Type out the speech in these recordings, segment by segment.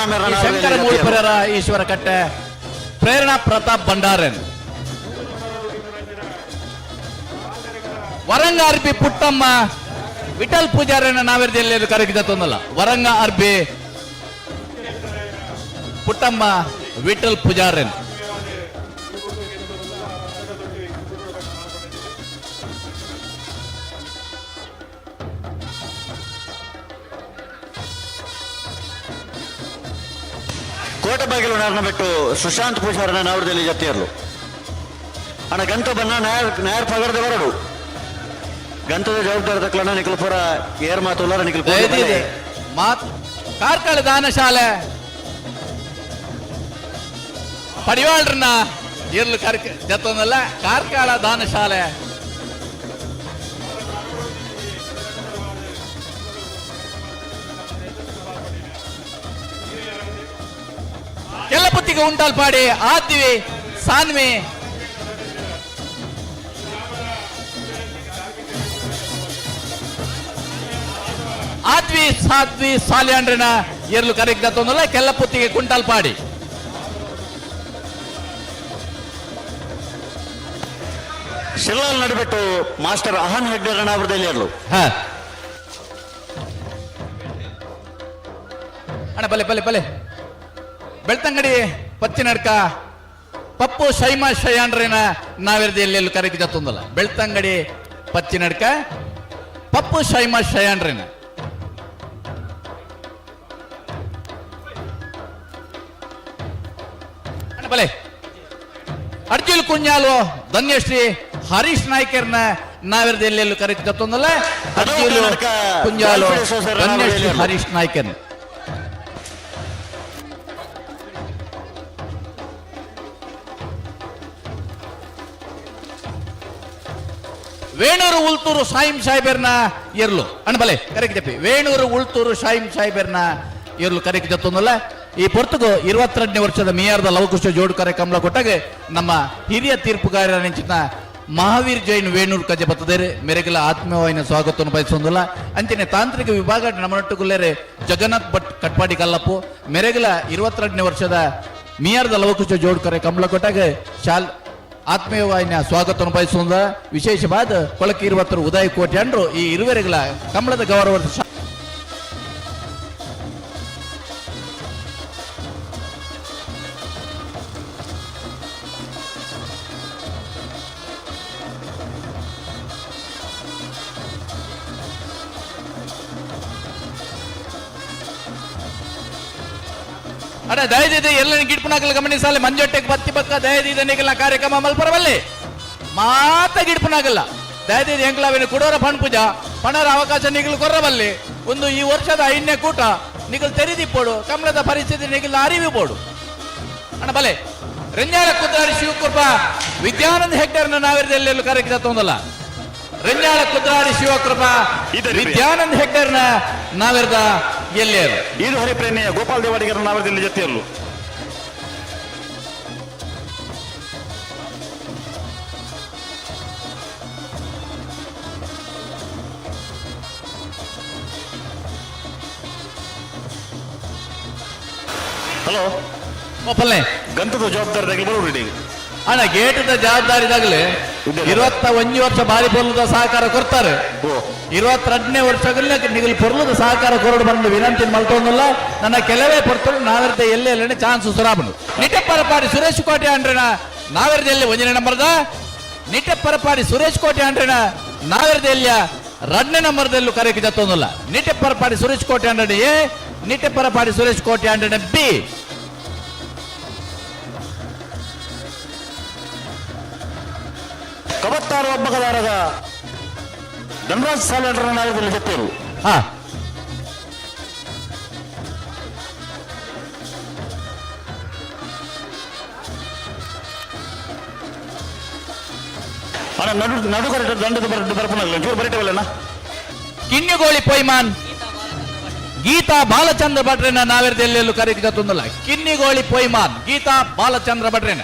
ಈ ಶಂಕರ ಮೂಳ್ಪುರರ ಈಶ್ವರ ಕಟ್ಟೆ ಪ್ರೇರಣಾ ಪ್ರತಾಪ್ ಭಂಡಾರನ್. ವರಂಗ ಅರ್ಬಿ ಪುಟ್ಟಮ್ಮ ವಿಠಲ್ ಪೂಜಾರನ ನಾವೆರ್ದಲ್ಲಿ ಕರಗಿದ ತೊಂದಲ್ಲ. ವರಂಗ ಅರ್ಬಿ ಪುಟ್ಟಮ್ಮ ವಿಠಲ್ ಪೂಜಾರನ್ ನಾರನ ಬಿಟ್ಟು ಸುಶಾಂತ್ ಪೂಜಾರನ ನಾವರದಲ್ಲಿ ಜೊತೆಯರ್ಲು ಅಣ್ಣ ಗಂತ ಬನ್ನ ನಾಯರ್ ನಾಯರ್ ಪಗರದ ಬರಡು. ಗಂತದ ಜವಾಬ್ದಾರಿ ತಕ್ಕಲಣ್ಣ ನಿಖಲ್ ಪೂರ ಏರ್ ಮಾತುಲ್ಲಾರ ನಿಖಲ್ ಪೂರ ದಯದಿದೆ ಮಾತ್ ಕಾರ್ಕಳ ದಾನಶಾಲೆ ಪಡಿವಾಳ್ರನ್ನ ಇರ್ಲು ಕರ್ಕ ಜತ್ತೊಂದಲ್ಲ ಕಾರ್ಕಳ ದಾನಶಾಲೆ ಕೆಲ್ಲಪುತ್ತಿಗೆ ಉಂಟಾಲ್ಪಾಡಿ ಆದ್ವಿ ಸಾನ್ವಿ. ಆದ್ವಿ ಸಾದ್ವಿ ಸಾಲ್ಯಾಂಡ್ರನ ಎರ್ಲು ಕರೆಕ್ಟ್ ತೊಂದಲ್ಲ ಕೆಲ್ಲಪುತ್ತಿಗೆ ಕುಂಟಾಲ್ಪಾಡಿ. ಶಿಲ್ಲಾಲ್ ನಡೆಬಿಟ್ಟು ಮಾಸ್ಟರ್ ಅಹನ್ ಹೆಗ್ಡೆ ರಣಾವರದಲ್ಲಿ ಇರ್ಲು ಹಾ. ಅಣ್ಣ ಬಲೆ ಬಲೆ ಬಲೆ. ಬೆಳ್ತಂಗಡಿ ಪಚ್ಚಿನಡ್ಕ ಪಪ್ಪು ಶೈಮ ಶಯಾಂಡ್ರೇನ ನಾವೆರ್ದು ಎಲ್ಲೆಲ್ಲೂ ಕರೀತಿದ್ದ ತುಂದಲ್ಲ. ಬೆಳ್ತಂಗಡಿ ಪಚ್ಚಿನಡ್ಕ ಪಪ್ಪು ಶೈಮ ಶಯಾಂಡ್ರೇನ. ಬಲೆ. ಅರ್ಜುಲ್ ಕುಂಜಾಲು ಧನ್ಯಶ್ರೀ ಹರೀಶ್ ನಾಯ್ಕರ್ನ ನಾವೆರ್ದು ಎಲ್ಲೆಲ್ಲೂ ಕರೀತಿದ್ದ ತುಂದಲ್ಲ. ಅರ್ಜುಲ್ ಕುಂಜಾಲು ಧನ್ಯಶ್ರೀ ಹರೀಶ್ ನಾಯ್ಕರ್ನ. ವೇಣೂರು ಉಲ್ತೂರು ಸಾಯಿಂ ಸಾಹೇಬರ್ನ ಇರ್ಲು. ಅನ್ಬಲೆ ಕರೆಕ್ಟ್ ವೇಣೂರು ಉಳ್ತೂರು ಸಾಯಿಂ ಸಾಹೇಬರ್ನ ಇರ್ಲು ಕರೆಕ್ಟ್ ಜತ್ತೊಂದಲ್ಲ ಈ ಪೊರ್ತುಗು ಇರುವತ್ತೆರಡನೇ ವರ್ಷದ ಮೇಯರ್ದ ಲವಕುಶ ಜೋಡು ಕಾರ್ಯಕ್ರಮ ಕೊಟ್ಟಾಗ ನಮ್ಮ ಹಿರಿಯ ತೀರ್ಪುಗಾರರ ನೆಂಚಿನ ಮಹಾವೀರ್ ಜೈನ್ ವೇಣೂರು ಕಜೆ ಬರ್ತದೆ ಮೆರೆಗಲ ಆತ್ಮೀಯವಾಯಿನ ಸ್ವಾಗತವನ್ನು ಬಯಸೊಂದಿಲ್ಲ ಅಂಚನೆ ತಾಂತ್ರಿಕ ವಿಭಾಗ ನಮ್ಮನೊಟ್ಟುಗುಲ್ಲೇರೆ ಜಗನ್ನಾಥ್ ಭಟ್ ಕಟ್ಪಾಡಿ ಕಲ್ಲಪ್ಪು. ಮೆರೆಗಲ ಇರುವತ್ತೆರಡನೇ ವರ್ಷದ ಮಿಯಾರ್ದ ಲವಕುಶ ಜೋಡು ಕರೆ ಕಮಲ ಕೊಟ್ಟಾಗ ಶಾಲ್ ಆತ್ಮೀಯವಾಯಿನ ಸ್ವಾಗತವನ್ನು ಬಯಸುವ ವಿಶೇಷವಾದ ಕೊಳಕೆ ಇರುವತ್ತರ ಉದಯ ಕೋಟೆ ಅಂಡ್ರು ಈ ಇರುವೆರೆಗಳ ಕಮಲದ ಗೌರವದ ಅಡ ದಯದಿದೆ ಎಲ್ಲ ಗಿಡ್ಪನಾಗಲು ಗಮನಿಸಲಿ ಮಂಜೊಟ್ಟೆಗೆ ಬತ್ತಿ ಬಕ್ಕ ದಯದಿದೆ ನೀಗಲ್ಲ ಕಾರ್ಯಕ್ರಮ ಮಲ್ಪರವಲ್ಲಿ. ಮಾತ ಗಿಡ್ಪನಾಗಲ್ಲ ದಯದಿದೆ ಎಂಕ್ಲಾವಿನ ಕುಡೋರ ಪಣ್ ಪೂಜಾ ಪಣರ ಅವಕಾಶ ನಿಗಲು ಕೊರ್ರಬಲ್ಲಿ ಒಂದು ಈ ವರ್ಷದ ಐದನೇ ಕೂಟ ನಿಗಲ್ ತೆರೆದಿಪ್ಪೋಡು ಕಮಲದ ಪರಿಸ್ಥಿತಿ ನಿಗಲ್ ಅರಿವು ಬೋಡು ಅಣ್ಣ ಬಲೆ. ರಂಜಾಳ ಕುದ್ರಾಡಿ ಶಿವಕೃಪ ವಿದ್ಯಾನಂದ ಹೆಗ್ಡರ್ನ ನಾವಿರದೆಲ್ಲೆಲ್ಲೂ ಕಾರ್ಯಕ್ರಮ ತೊಂದಲ್ಲ. ರಂಜಾಳ ಕುದ್ರಾಡಿ ಶಿವಕೃಪ. ವಿದ್ಯಾನಂದ ಹೆಗ್ಡರ್ನ ನಾವಿರದ ಎಲ್ಲೇರು ಇದು ಹರಿಪ್ರೇಮಿಯ ಗೋಪಾಲ್ ದೇವಾಡಿಗರ ನಾವರದಲ್ಲಿ ಜೊತೆಯರ್ಲು ಹಲೋ? ಒಪ್ಪಲ್ಲೆ ಗಂತದ ಜವಾಬ್ದಾರಿ ಬರೋರಿ ಅಣ್ಣ ಗೇಟದ ಜವಾಬ್ದಾರಿದಾಗಲೇ ಇದೆ. ಇರುವತ್ತ ಒಂಜಿ ವರ್ಷ ಬಾರಿ ಪೊರ್ಲದ ಸಹಕಾರ ಕೊಡ್ತಾರೆ. ಓ ಇರುವತ್ತೆರಡನೇ ವರ್ಷಗಲ್ಲೇ ನಿಗಲ್ ಪೊರ್ಲದ ಸಹಕಾರ ಕೊರಡು ಬಂದು ವಿನಂತಿ ಮಲ್ತೊಂದಲ್ಲ. ನನ್ನ ಕೆಲವೇ ಪೊರ್ತಳು ನಾವಿರ್ದ ಎಲ್ಲೇ ಎಲ್ಲೇ ಚಾನ್ಸ್ ನಿಟ್ಟ ಪರಪಾಡಿ ಸುರೇಶ್ ಕೋಟೆ ಅಂಡ್ರಣ ನಾವೆರದಲ್ಲಿ ಒಂದನೇ ನಂಬರ್ದ? ನಿಟ್ಟಪ್ಪರಪಾಡಿ ಸುರೇಶ್ ಕೋಟೆ ಅಂಡ್ರಣ ನಾವಿರ್ದ ಎಲ್ಲಿಯ ಎರಡನೇ ನಂಬರ್ದಲ್ಲೂ ಕರೆಗೆ ಜತ್ತೊಂದಲ್ಲ. ನಿಟ್ಟಪ್ಪರಪಾಡಿ ಸುರೇಶ್ ಕೋಟೆ ಅಂಡ್ರಣ ಎ ನಿಟ್ಟಪ್ಪರಪಾಡಿ ಸುರೇಶ್ ಕೋಟೆ ಅಂಡ್ರಣ ಬಿ. ಕಬತ್ತಾರು ಒಬ್ಬಗದಾರದ ಧನರಾಜ್ ಸಾಲಂಡ್ರ ನಾವರದಲ್ಲಿ ಜೊತೆಯರು ಹಾ ಅಣ್ಣ ನಡು ನಡುಗರ ದಂಡದ ಬರ ಬರಪನಲ್ಲ ಚೂರು ಬರೀಟವಲ್ಲಣ್ಣ ಕಿನ್ನಿಗೋಳಿ ಪೊಯ್ಮಾನ್ ಗೀತಾ ಬಾಲಚಂದ್ರ ಭಟ್ರೆನ ನಾವೆರ್ದ ಎಲ್ಲೆಲ್ಲೂ ಕರೆಗೆ ತುಂದಲ್ಲ ಕಿನ್ನಿಗೋಳಿ ಪೊಯ್ಮಾನ್ ಗೀತಾ ಬಾಲಚಂದ್ರ ಭಟ್ರೆನ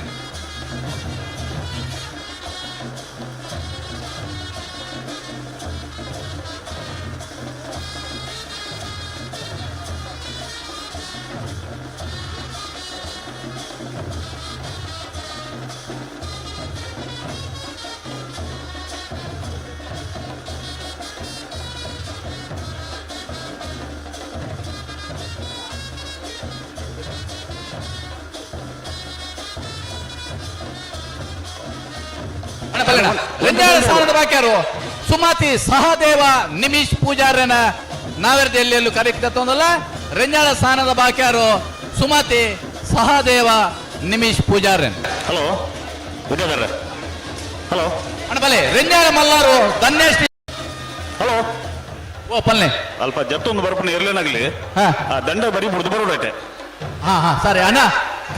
ಸ್ಥಾನದ ಬಾಕ್ಯಾರು ಸುಮತಿ ಸಹದೇವ ನಿಮಿಷ್ ಪೂಜಾರ್ಯನ ನಾವೇರ್ ಎಲ್ಲೆಲ್ಲೂ ಕರೆಕ್ಟ್ ತೊಂದಲ್ಲ ರೆಂಜಾಳ ಸ್ಥಾನದ ಬಾಕ್ಯಾರು ಸುಮತಿ ಸಹದೇವ ನಿಮಿಷ್ ಪೂಜಾರ್ಯನ್. Hello hello. ಅಣ್ಣ ಬಲೆ ರೆಂಜಾಳ ಮಲ್ಲಾರು ಧನ್ಯಶ್ರೀ. ಹಲೋ. ಓ ಪಲ್ಲೆ. ಅಲ್ಪ ಜತ್ತೊಂದು ಬರ್ಪಣ ಇರ್ಲೇನಾಗ್ಲಿ? ದಂಡ ಬರೀ ಬುಡ್ದು ಬರೋಡೈತೆ ಹಾ ಹಾ ಸರಿ ಅಣ್ಣ.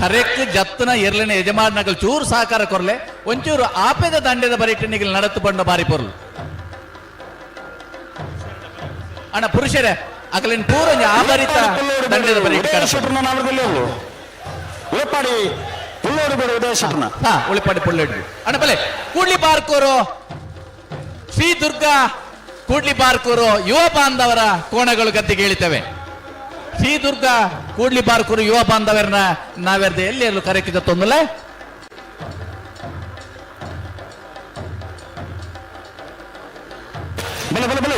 ಕರೆಕ್ಟ್ ಜತ್ತನ ಇರ್ಲಿನ ಯಜಮಾನಗಳು ಚೂರು ಸಹಕಾರ ಕೊರ್ಲೆ ಒಂಚೂರು ಆಪೆದ ದಂಡದ ಬರಿಟನಿಗೆ ನಡತು ಬಂಡ ಬಾರಿ ಪೊರ್ಲು. ಅಣ್ಣ ಪುರುಷರೇ ಅಗಲಿನ ಪೂರ ಆಭರಿತ ದಂಡದ ಬರಿಟ ಉಳಪಾಡಿ ಪುಲ್ಲೋಡಿ ಬೇಡ ಹಾ ಉಳಿಪಾಡಿ ಅಣ್ಣ ಬಲೆ ಕೂಡ್ಲಿ ಪಾರ್ಕೂರು ಶ್ರೀ ದುರ್ಗಾ ಕೂಡ್ಲಿ ಪಾರ್ಕೂರು ಯುವ ಬಾಂಧವರ ಕೋಣಗಳು ಗದ್ದೆಗೆ ಇಳಿತವೆ ಶ್ರೀ ದುರ್ಗ ಕೂಡ್ಲಿ ಬಾರ್ಕೂರು ಯುವ ಬಾಂಧವರನ್ನ ನಾವೆರ್ದೆ ಎಲ್ಲಿ ಎಲ್ಲೂ ಕರೆಕ್ಟ್ ತೊಂದಲ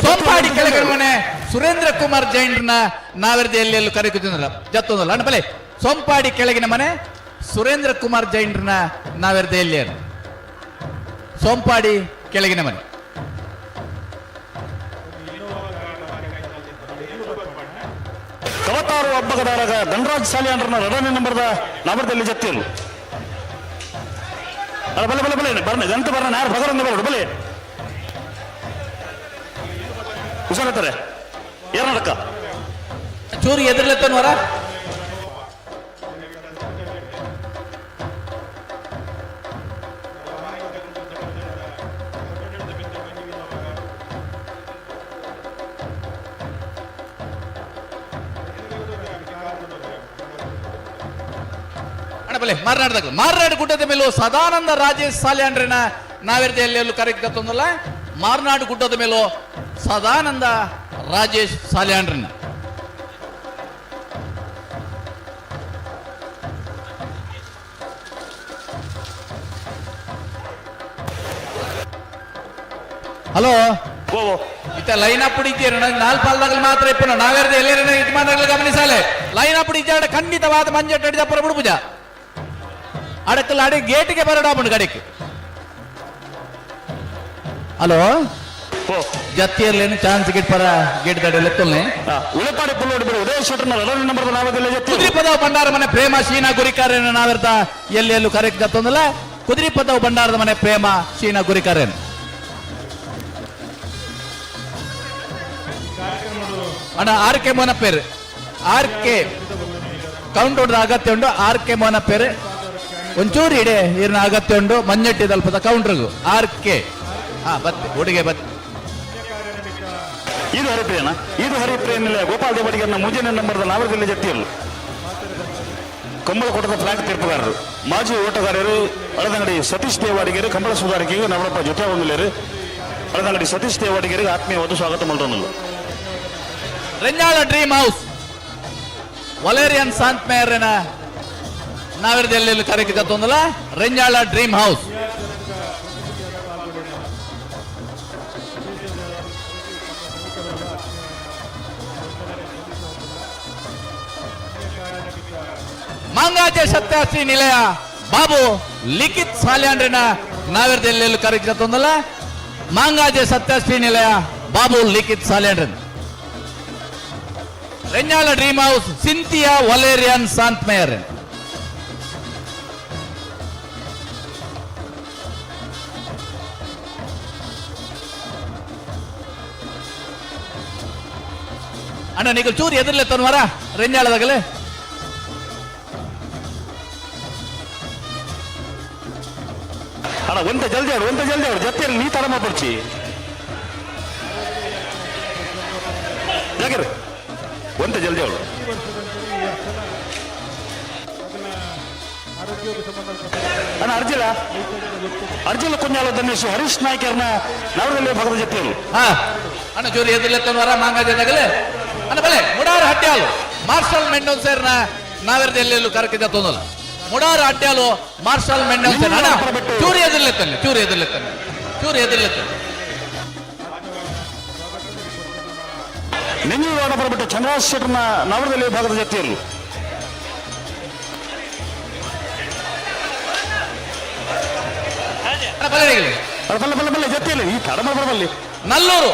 ಸೋಂಪಾಡಿ ಕೆಳಗಡೆ ಮನೆ ಸುರೇಂದ್ರ ಕುಮಾರ್ ಜೈನ್ರನ್ನ ನಾವೆರ್ದ ಎಲ್ಲಿ ಎಲ್ಲೂ ಕರೆಯುತ್ತಿಲ್ಲ ಜತ್ತೊಂದಲ್ಲ ಅಣ್ಣ ಬಲೆ. ಸೋಂಪಾಡಿ ಕೆಳಗಿನ ಮನೆ ಸುರೇಂದ್ರ ಕುಮಾರ್ ಜೈನ್ರನ್ನ ನಾವೆರ್ದೆ ಎಲ್ಲಿ? ಸೋಂಪಾಡಿ ಕೆಳಗಿನ ಮನೆ. ಕವತಾರು ಹಬ್ಬಗದಾರಾಗ ಧನರಾಜ್ ಸಾಲಿಯಾಂಡ್ರನ ಎರಡನೇ ನಂಬರ್ದ ನಂಬರ್ದಲ್ಲಿ ಜತ್ತಿಯಲು ಅಲ್ಲ ಬಲೆ ಬಲೆ ಬಲೆ ಬರ್ನ ಗಂತ ಬರ್ನ ಯಾರು ಭಗರಂಗ ಬರೋಡು ಬಲೆ ಹುಷಾರತ್ತಾರೆ ಏನ್ ನಡಕ ಚೂರು ಎದುರ್ಲೆತ್ತನ್ವರ ಬಲೆ ಮಾರ್ನಾಡ್ದಾಗ ಮಾರ್ನಾಡು ಗುಡ್ಡದ ಮೇಲೂ ಸದಾನಂದ ರಾಜೇಶ್ ಸಾಲ್ಯಾಂಡ್ರನ ನಾವೆರ್ದ ಎಲ್ಲೆಲ್ಲೂ ಕರೆಕ್ಟ್ ತೊಂದಲ್ಲ ಮಾರ್ನಾಡು ಗುಡ್ಡದ ಮೇಲೂ ಸದಾನಂದ ರಾಜೇಶ್ ಸಾಲ್ಯಾಂಡ್ರನ ಹಲೋ ಓ ಓ. ಇತ್ತ ಲೈನ್ ಅಪ್ ಹಿಡಿತೀರ ನಾಲ್ಕು ಪಾಲ್ದಾಗಲು ಮಾತ್ರ ಇಪ್ಪನ ನಾವೆರ್ದ ಎಲ್ಲೇನ ಯಜಮಾನಗಳು ಗಮನಿಸಾಲೆ ಲೈನ್ ಅಪ್ ಹಿಡಿಚಾಡ ಖಂಡಿತವಾದ ಮಂಜಟ್ ಹಿಡಿದ ಪುರ ಬಿಡುಪುಜ ಗೇಟಿಗೆ ಬರಡಾಪುಂಡು ಗಡಿಗೆ ಹಲೋ? ಓ ಜತ್ತಿಯರ್ಲೇನು ಚಾನ್ಸ್ ಗಿಟ್ ಪರ ಗೇಟ್ ದಡ ಎತ್ತಲ್ನೆ ಆ, ಉಳಪಾಡಿ ಪುಲ್ಲೋಡಿ ಬೇಡ ಉದಯ ಶೆಟ್ರನ ಎರಡನೇ ನಂಬರ್ ನಾವದಲ್ಲಿ ಜತ್ತಿಯಲು ಕುದುರೆ ಪದವ ಭಂಡಾರ ಮನೆ ಪ್ರೇಮ ಶೀನಾ ಗುರಿಕಾರೇನ ನಾವಿರ್ತ ಎಲ್ಲಿ ಎಲ್ಲೂ ಕರೆಕ್ಟ್ ಗತ್ತೊಂದಲ್ಲ ಕುದುರೆ ಪದವ ಭಂಡಾರದ ಮನೆ ಪ್ರೇಮ ಶೀನಾ ಗುರಿಕಾರೇನ. ಅಣ್ಣ ಆರ್ ಕೆ ಮೋನ ಪೇರು. R K. ಕೌಂಟ್ ಹೊಡೆದ ಅಗತ್ಯ ಉಂಟು. ಆರ್ ಕೆ ಮೋನ ಪೇರು. ಒಂಚೂರು ಇಡೆ ಇರ್ನ ಅಗತ್ಯ ಉಂಡು ಮಂಜಟ್ಟಿ ತಲುಪದ ಕೌಂಟ್ರಗು ಆರ್ ಕೆ ಹಾ ಬತ್ತೆ ಹುಡುಗೆ ಬತ್ತೆ ಇದು ಹರಿಪ್ರಿಯನ. ಇದು ಹರಿಪ್ರಿಯನಿಲ್ಲ ಗೋಪಾಲ್ ದೇವಡಿಗೆ ಮುಂಜಾನೆ ನಂಬರ್ದ ನಾವರದಲ್ಲಿ ಜಟ್ಟಿಯಲ್ಲ. ಕಂಬಳ ಕೊಟ್ಟದ ಫ್ಲಾಂಕ್ ತೀರ್ಪುಗಾರರು. ಮಾಜಿ ಓಟಗಾರರು ಅಳದಂಗಡಿ ಸತೀಶ್ ದೇವಾಡಿಗರು ಕಂಬಳ ಸುಧಾರಿಕೆಗೆ ನವರಪ್ಪ ಜೊತೆ ಹೊಂದಿಲೇರು ಅಳದಂಗಡಿ ಸತೀಶ್ ದೇವಾಡಿಗರಿಗೆ ಆತ್ಮೀಯವಾದ ಸ್ವಾಗತ ಮಲ್ರನಲ್ಲ Renjala dream house. Valerian Santh ಮೇಯರ್ನ ನಾವೆರ್ದ ಎಲ್ಲೆಲ್ಲಿ correct ತೊಂದಲ್ಲ? Renjala dream house Mangaje Satyashri Nilaya. Babu, Likhith ಸಾಲ್ಯಾಂಡ್ರಿನ ನಾವೆರ್ದ ಎಲ್ಲೆಲ್ಲಿ ಕರೆಕ್ಟ್ ತೊಂದಲ್ಲ? ಮಾಂಗಾಜೆ ಸತ್ಯಾಶ್ರೀ ನಿಲಯ. ಬಾಬು, ಲಿಖಿತ್ ಸಾಲ್ಯಾಂಡ್ರನ್. ರೆಂಜಾಳ ಡ್ರೀಮ್ ಹೌಸ್ ಸಿಂತಿಯಾ ವಲೇರಿಯನ್ ಸಾಂತ್ ಮೇಯರ್ ಅಣ್ಣ ನೀವು ಚೂರು ಎದುರ್ಲೆ ತನ್ವಾರ ರೆಂಜಾಳದಾಗಲೇ ಅಣ್ಣ ಒಂದ ಜಲ್ದಿ ಆಡು ಒಂದ ಜಲ್ದಿ ಆಡು. ಜೊತೆಯಲ್ಲಿ ನೀ ಜಾಗಿರ್ ಒಂದ ಜಲ್ದಿ ಆಡು. ಅಣ್ಣ ಅರ್ಜಿಲ ಅರ್ಜಿಲ ಕುಂಜಾಲ ಧನೇಶ್ ಹರೀಶ್ ನಾಯ್ಕರ್ನ ನವರದಲ್ಲಿ ಭಾಗದ ಜೊತೆ ಹಾ. ಅಣ್ಣ ಜೋರಿ ಎದುರ್ಲೆ ತನ್ವಾರ ಮಾಂಗಾಜದಾಗಲೇ ಅಣ್ಣ ಬಲೆ ಮುಡಾರು ಹಟ್ಯಾಲು. ಮಾರ್ಷಲ್ ಮೆಂಡೋನ್ ಸೇರ್ನ ನಾವೆರ್ದ ಎಲ್ಲೆಲ್ಲೂ ಕರಕಿದ ತೊಂದಲ್ಲ. ಮುಡಾರು ಹಟ್ಯಾಲು ಮಾರ್ಷಲ್ ಮೆಂಡೋನ್ ಸೇರ್ ಅಣ್ಣ ಚೂರು ಎದುರ್ಲೆ ತನ್ನೆ ಚೂರಿ ಎದುರ್ಲೆ ತನ್ನೆ ಚೂರು ಎದುರ್ಲೆ ತನ್ನೆ ನೆಂಜೂರು ಬರಬಿಟ್ಟು ಚಂದ್ರಶೇಖರ್ನ ನವರದಲ್ಲಿ ಭಾಗದ ಜೊತೆಯಲ್ಲಿ. ಬಲ್ಲ ಬಲ್ಲ ಬಲ್ಲ ಜೊತೆಯಲ್ಲಿ. ಈ ಕಡಮ ಬರಬಲ್ಲಿ ನಲ್ಲೂರು.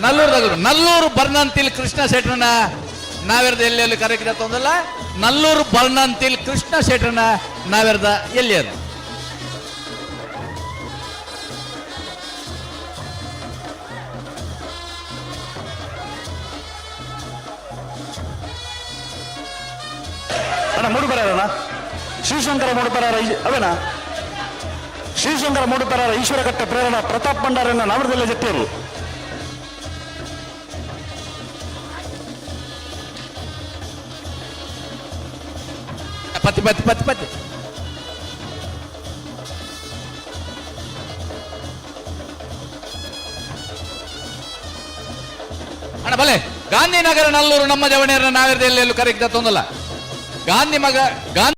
ನಲ್ಲೂರು ತಗಲು ನಲ್ಲೂರು ಬರ್ನಂತಿಲ್ ಕೃಷ್ಣ ಶೆಟ್ರನ ನಾವೆರ್ದ ಎಲ್ಲಿ ಕರೆಕ್ಟ್ ತೊಂದಲ್ಲ ನಲ್ಲೂರು ಬರ್ನಂತಿಲ್ ಕೃಷ್ಣ ಶೆಟ್ರನ ನಾವೆರ್ದ ಎಲ್ಲಿ ಅದು ಅಣ್ಣ, ಮೂಡು ಬರಾರಣ್ಣ ಶಿವಶಂಕರ ಮೂಡು ಬರಾರ ಅವೇನಾ ಶಿವಶಂಕರ ಮೂಡು ಬರಾರ ಈಶ್ವರ ಕಟ್ಟ ಪ್ರೇರಣ ಪ್ರತಾಪ್ ಭಂಡಾರನ ನಾವರದಲ್ಲೇ ಜೊತೆಯರು ಪತಿ ಪತಿ ಪತಿ ಪತಿ ಅಣ್ಣ ಬಲೆ ಗಾಂಧಿನಗರ, ನಲ್ಲೂರು, ನಮ್ಮ ಜವಣಿಯರ ನಾವೆರ್ದ ಎಲ್ಲೂ ಕರೆಕ್ಟ್ ತೊಂದಲ್ಲ. ಗಾಂಧಿ ಮಗ, ಗಾಂಧಿ